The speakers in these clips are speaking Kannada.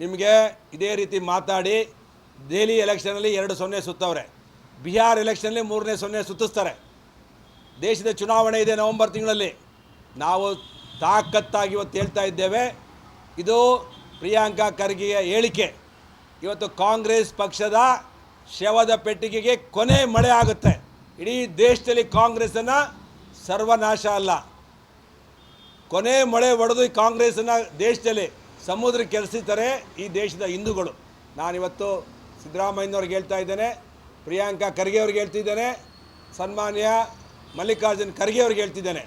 ನಿಮಗೆ ಇದೇ ರೀತಿ ಮಾತಾಡಿ ದೆಹಲಿ ಎಲೆಕ್ಷನಲ್ಲಿ ಎರಡು ಸೊನ್ನೆ ಸುತ್ತವ್ರೆ. ಬಿಹಾರ್ ಎಲೆಕ್ಷನಲ್ಲಿ ಮೂರನೇ ಸೊನ್ನೆ ಸುತ್ತಿಸ್ತಾರೆ. ದೇಶದ ಚುನಾವಣೆ ಇದೆ ನವೆಂಬರ್ ತಿಂಗಳಲ್ಲಿ. ನಾವು ತಾಕತ್ತಾಗಿ ಇವತ್ತು ಹೇಳ್ತಾ ಇದ್ದೇವೆ. ಇದು ಪ್ರಿಯಾಂಕಾ ಖರ್ಗೆಯ ಹೇಳಿಕೆ. ಇವತ್ತು ಕಾಂಗ್ರೆಸ್ ಪಕ್ಷದ ಶವದ ಪೆಟ್ಟಿಗೆಗೆ ಕೊನೆ ಮಳೆ ಆಗುತ್ತೆ. ಇಡೀ ದೇಶದಲ್ಲಿ ಕಾಂಗ್ರೆಸ್ಸನ್ನು ಸರ್ವನಾಶ ಅಲ್ಲ. ಕೊನೆ ಮಳೆ ಒಡೆದು ಕಾಂಗ್ರೆಸ್ಸನ್ನು ದೇಶದಲ್ಲಿ ಸಮುದ್ರಕ್ಕೆ ಕೆರೆಸಿದ್ದಾರೆ ಈ ದೇಶದ ಹಿಂದೂಗಳು. ನಾನಿವತ್ತು ಸಿದ್ದರಾಮಯ್ಯನವ್ರಿಗೆ ಹೇಳ್ತಾ ಇದ್ದೇನೆ, ಪ್ರಿಯಾಂಕಾ ಖರ್ಗೆ ಅವ್ರಿಗೆ ಹೇಳ್ತಿದ್ದೇನೆ ಸನ್ಮಾನ್ಯ ಮಲ್ಲಿಕಾರ್ಜುನ್ ಖರ್ಗೆ ಅವ್ರಿಗೆ ಹೇಳ್ತಿದ್ದೇನೆ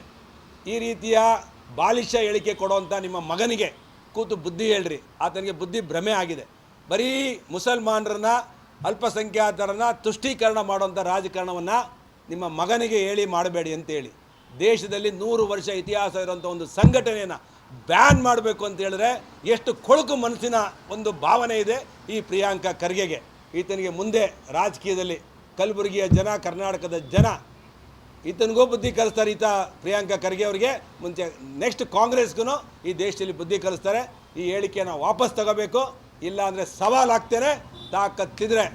ಈ ರೀತಿಯ ಬಾಲಿಷ ಹೇಳಿಕೆ ಕೊಡುವಂಥ ನಿಮ್ಮ ಮಗನಿಗೆ ಕೂತು ಬುದ್ಧಿ ಹೇಳ್ರಿ. ಆತನಿಗೆ ಬುದ್ಧಿ ಭ್ರಮೆ ಆಗಿದೆ. ಬರೀ ಮುಸಲ್ಮಾನರನ್ನ, ಅಲ್ಪಸಂಖ್ಯಾತರನ್ನ ತುಷ್ಟೀಕರಣ ಮಾಡುವಂಥ ರಾಜಕಾರಣವನ್ನು ನಿಮ್ಮ ಮಗನಿಗೆ ಹೇಳಿ ಮಾಡಬೇಡಿ ಅಂತೇಳಿ ದೇಶದಲ್ಲಿ ನೂರು ವರ್ಷ ಇತಿಹಾಸ ಇರುವಂಥ ಒಂದು ಸಂಘಟನೆಯನ್ನು ಬ್ಯಾನ್ ಮಾಡಬೇಕು ಅಂತ ಹೇಳಿದ್ರೆ ಎಷ್ಟು ಕೊಳಕು ಮನಸ್ಸಿನ ಒಂದು ಭಾವನೆ ಇದೆ ಈ ಪ್ರಿಯಾಂಕ ಖರ್ಗೆಗೆ. ಈತನಿಗೆ ಮುಂದೆ ರಾಜಕೀಯದಲ್ಲಿ ಕಲಬುರಗಿಯ ಜನ, ಕರ್ನಾಟಕದ ಜನ, ಈತನಿಗೂ ಬುದ್ಧಿ ಕಲಿಸ್ತಾರೆ ಈತ ಪ್ರಿಯಾಂಕ ಖರ್ಗೆ ಅವರಿಗೆ. ಮುಂಚೆ ನೆಕ್ಸ್ಟ್ ಕಾಂಗ್ರೆಸ್ಗೂ ಈ ದೇಶದಲ್ಲಿ ಬುದ್ಧಿ ಕಲಿಸ್ತಾರೆ. ಈ ಹೇಳಿಕೆಯನ್ನು ವಾಪಸ್ ತಗೋಬೇಕು. ಇಲ್ಲ ಅಂದರೆ ಸವಾಲು ಹಾಕ್ತೇನೆ, ತಾಕತ್ತಿದ್ರೆ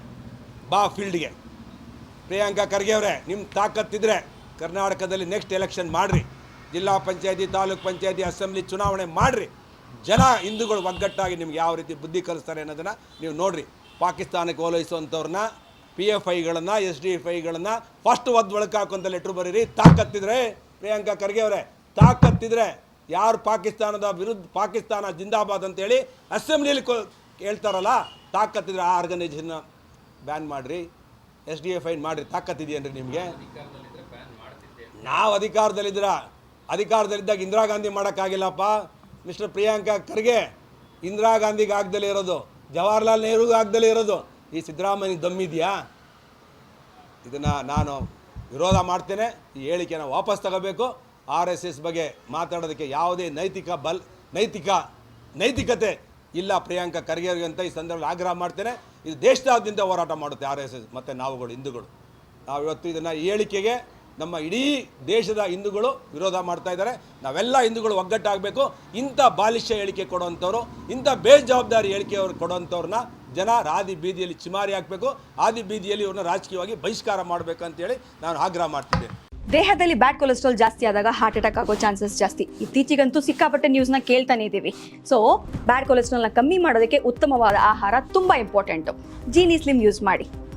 ಬಾ ಫೀಲ್ಡ್ಗೆ. ಪ್ರಿಯಾಂಕಾ ಖರ್ಗೆ ಅವರೇ ನಿಮ್ಮ ತಾಕತ್ತಿದ್ರೆ ಕರ್ನಾಟಕದಲ್ಲಿ ನೆಕ್ಸ್ಟ್ ಎಲೆಕ್ಷನ್ ಮಾಡಿರಿ. ಜಿಲ್ಲಾ ಪಂಚಾಯತಿ ತಾಲೂಕ್ ಪಂಚಾಯತಿ ಅಸೆಂಬ್ಲಿ ಚುನಾವಣೆ ಮಾಡಿರಿ. ಜನ ಹಿಂದೂಗಳು ಒಗ್ಗಟ್ಟಾಗಿ ನಿಮ್ಗೆ ಯಾವ ರೀತಿ ಬುದ್ಧಿ ಕಲಿಸ್ತಾರೆ ಅನ್ನೋದನ್ನು ನೀವು ನೋಡಿರಿ. ಪಾಕಿಸ್ತಾನಕ್ಕೆ ಓಲೈಸುವಂಥವ್ರನ್ನ ಪಿ ಎಫ್ ಐಗಳನ್ನು ಎಸ್ ಡಿ ಎಫ್ ಐಗಳನ್ನು ಫಸ್ಟ್ ಒದ್ದು ಒಳಕ್ಕೆ ಹಾಕುವಂಥ ಲೆಟ್ರ್ ಬರೀರಿ. ತಾಕತ್ತಿದ್ರೆ ಪ್ರಿಯಾಂಕಾ ಖರ್ಗೆ ಅವರೇ ತಾಕತ್ತಿದ್ರೆ ಯಾರು ಪಾಕಿಸ್ತಾನದ ವಿರುದ್ಧ ಪಾಕಿಸ್ತಾನ ಜಿಂದಾಬಾದ್ ಅಂತೇಳಿ ಅಸೆಂಬ್ಲಿಯಲ್ಲಿ ಕೊ ಹೇಳ್ತಾರಲ್ಲ ತಾಕತ್ತಿದ್ರೆ ಆ ಆರ್ಗನೈಸೇಷನ್ನ ಬ್ಯಾನ್ ಮಾಡಿರಿ. ಎಸ್ ಡಿ ಎಫ್ ಐನ್ ಮಾಡಿರಿ. ತಾಕತ್ತಿದೆಯೇನ್ರಿ ನಿಮಗೆ? ನಾವು ಅಧಿಕಾರದಲ್ಲಿದ್ದೀರ? ಅಧಿಕಾರದಲ್ಲಿದ್ದಾಗ ಇಂದಿರಾ ಗಾಂಧಿ ಮಾಡೋಕ್ಕಾಗಿಲ್ಲಪ್ಪ. ಮಿಸ್ಟರ್ ಪ್ರಿಯಾಂಕಾ ಖರ್ಗೆ ಇಂದಿರಾ ಗಾಂಧಿಗೆ ಆಗ್ದಲೇ ಇರೋದು. ಜವಾಹರ್ಲಾಲ್ ನೆಹರುಗೆ ಆಗ್ದಲೇ ಇರೋದು. ಈ ಸಿದ್ದರಾಮಯ್ಯ ದಮ್ಮಿದೆಯಾ ಇದನ್ನು ನಾನು ವಿರೋಧ ಮಾಡ್ತೇನೆ. ಈ ಹೇಳಿಕೆನ ವಾಪಸ್ ತಗೋಬೇಕು. ಆರ್ ಎಸ್ ಎಸ್ ಬಗ್ಗೆ ಮಾತಾಡೋದಕ್ಕೆ ಯಾವುದೇ ನೈತಿಕ ಬಲ್, ನೈತಿಕ, ನೈತಿಕತೆ ಇಲ್ಲ ಪ್ರಿಯಾಂಕಾ ಖರ್ಗೆ ಅಂತ ಈ ಸಂದರ್ಭದಲ್ಲಿ ಆಗ್ರಹ ಮಾಡ್ತೇನೆ. ಇದು ದೇಶದಾದ್ಯಂತ ಹೋರಾಟ ಮಾಡುತ್ತೆ ಆರ್ ಎಸ್ ಎಸ್ ಮತ್ತು ನಾವುಗಳು, ಹಿಂದೂಗಳು. ನಾವು ಇವತ್ತು ಇದನ್ನು ಈ ಹೇಳಿಕೆಗೆ ನಮ್ಮ ಇಡೀ ದೇಶದ ಹಿಂದೂಗಳು ವಿರೋಧ ಮಾಡ್ತಾ ಇದ್ದಾರೆ. ನಾವೆಲ್ಲ ಹಿಂದೂಗಳು ಒಗ್ಗಟ್ಟಾಗಬೇಕು. ಇಂಥ ಬಾಲಿಷ್ಯ ಹೇಳಿಕೆ ಕೊಡುವಂಥವ್ರು, ಇಂಥ ಬೇಜವಾಬ್ದಾರಿ ಹೇಳಿಕೆ ಅವ್ರು ಕೊಡುವಂಥವ್ರನ್ನ ಜನ ರಾದಿ ಬೀದಿಯಲ್ಲಿ ಚಿಮಾರಿ ಹಾಕಬೇಕು. ಆದಿ ಬೀದಿಯಲ್ಲಿ ಇವ್ರನ್ನ ರಾಜಕೀಯವಾಗಿ ಬಹಿಷ್ಕಾರ ಮಾಡಬೇಕು ಅಂತೇಳಿ ನಾನು ಆಗ್ರಹ ಮಾಡ್ತಿದ್ದೇನೆ. ದೇಹದಲ್ಲಿ ಬ್ಯಾಡ್ ಕೊಲೆಸ್ಟ್ರಾಲ್ ಜಾಸ್ತಿ ಆದಾಗ ಹಾರ್ಟ್ ಅಟ್ಯಾಕ್ ಆಗೋ ಚಾನ್ಸಸ್ ಜಾಸ್ತಿ. ಇತ್ತೀಚೆಗಂತೂ ಸಿಕ್ಕಾಪಟ್ಟೆ ನ್ಯೂಸ್ನ ಕೇಳ್ತಾನೆ ಇದ್ದೀವಿ ಸೊ ಬ್ಯಾಡ್ ಕೊಲೆಸ್ಟ್ರಾಲ್ನ ಕಮ್ಮಿ ಮಾಡೋದಕ್ಕೆ ಉತ್ತಮವಾದ ಆಹಾರ ತುಂಬ ಇಂಪಾರ್ಟೆಂಟು ಜೀನಿ ಸ್ಲಿಮ್ ಯೂಸ್ ಮಾಡಿ.